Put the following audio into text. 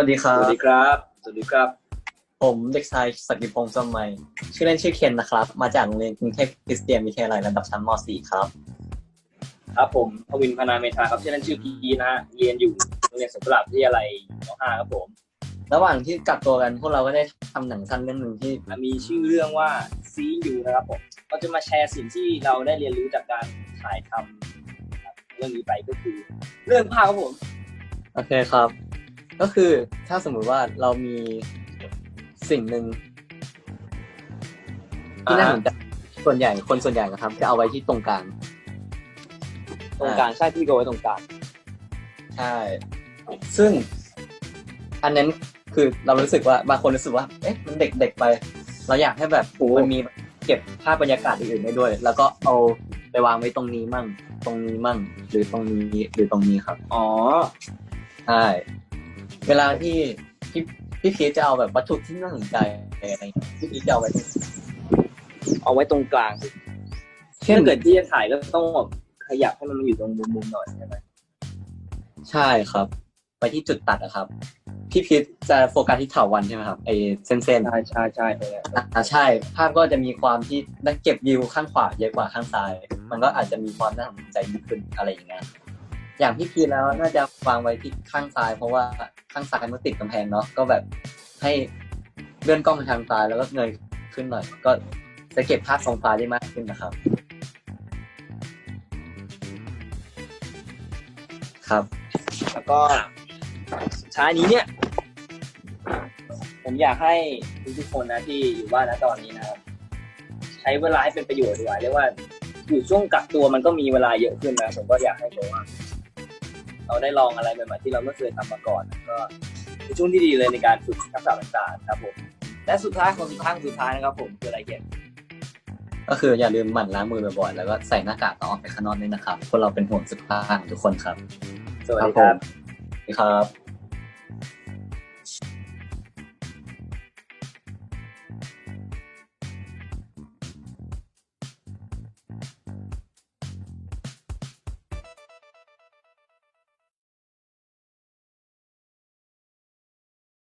สวัสดีครัสบ วัสดีครับ สวัสดีครับ ผมเด็กชายศักดิพงษ์สมัย ชื่อเล่นชื่อเคนนะครับ มาจากโรงเรียนกรุงเทพคริสเตียนวิทยาลัยระดับชั้นม .4 ครับ ครับผมพวินพนาเมธาครับชื่อเล่นชื่อพีนะฮะ เรียนอยู่โรงเรียนสวนกุหลาบวิทยาลัยม .5 ครับผม ระหว่างที่กักตัวกันพวกเราก็ได้ทำหนังสั้นเรื่องหนึ่งที่มีชื่อเรื่องว่าซียูนะครับผม ก็จะมาแชร์สิ่งที่เราได้เรียนรู้จากการถ่ายทำครับเรื่องนี้ไปก็คือ เรื่องภาพครับผม โอเคครับ ก็คือถ้าสมมุติว่าเรามีสิ่งหนึ่งที่น่าสนใจส่วนใหญ่คนส่วนใหญ่นะครับ จะเอาไว้ที่ตรงกลางตรงกลางใช่ที่โกไว้ตรงกลางใช่ ซึ่ง อันนั้นคือเรารู้สึกว่าบางคนรู้สึกว่า เอ๊ะมันเด็กๆไป เราอยากให้แบบมันมีเก็บภาพบรรยากาศอื่นๆได้ด้วย แล้วก็เอาไปวางไว้ตรงนี้มั่ง ตรงนี้มั่ง หรือตรงนี้หรือตรงนี้ครับ อ๋อใช่ เวลาที่พี่พี่พีชจะเอาแบบวัตถุที่น่าสนใจอะไรอย่างเงี้ยพี่พีชจะเอาไว้ตรงเอาไว้ตรงกลางเช่นถ้าเกิดที่จะถ่ายก็ต้องแบบขยับให้มันมาอยู่ตรงมุมๆหน่อยใช่ไหมใช่ครับ ไปที่จุดตัดอะครับ พี่พีชจะโฟกัสที่เถาวันใช่ไหมครับไอเส้นๆใช่ใช่ใช่เนี่ยอ่าใช่ ภาพก็จะมีความที่ได้เก็บวิวข้างขวาเยอะกว่าข้างซ้าย มันก็อาจจะมีความน่าสนใจยิ่งขึ้นอะไรอย่างเงี้ย อย่างพี่พีแล้วน่าจะวางไว้ที่ข้างซ้าย เพราะว่าข้างซ้ายมันติดกำแพงเนาะก็แบบให้เลื่อนกล้องไปทางซ้ายแล้วก็เงยขึ้นหน่อย ก็จะเก็บภาพทรงฟ้าได้มากขึ้นนะครับ ครับ แล้วก็ท้ายนี้เนี่ย ผมอยากให้ทุกๆคนนะที่อยู่บ้านนะตอนนี้นะครับใช้เวลาให้เป็นประโยชน์ดีกว่าเรียกว่าอยู่ช่วงกักตัวมันก็มีเวลาเยอะขึ้นนะผมก็อยากให้แบบว่า เราได้ลองอะไรใหม่ๆที่เราไม่เคยทำมาก่อนก็เป็นช่วงที่ดีเลยในการฝึกทักษะต่างๆครับผมและสุดท้ายของสุดท้ายของสุดท้ายนะครับผมคืออะไรเกี่ยก็คืออย่าลืมหมั่นล้างมือบ่อยๆแล้วก็ใส่หน้ากากตอนออกไปข้างนอกด้วยนะครับพวกเราเป็นห่วงสุขภาพของทุกคนครับสวัสดีครับสวัสดีครับ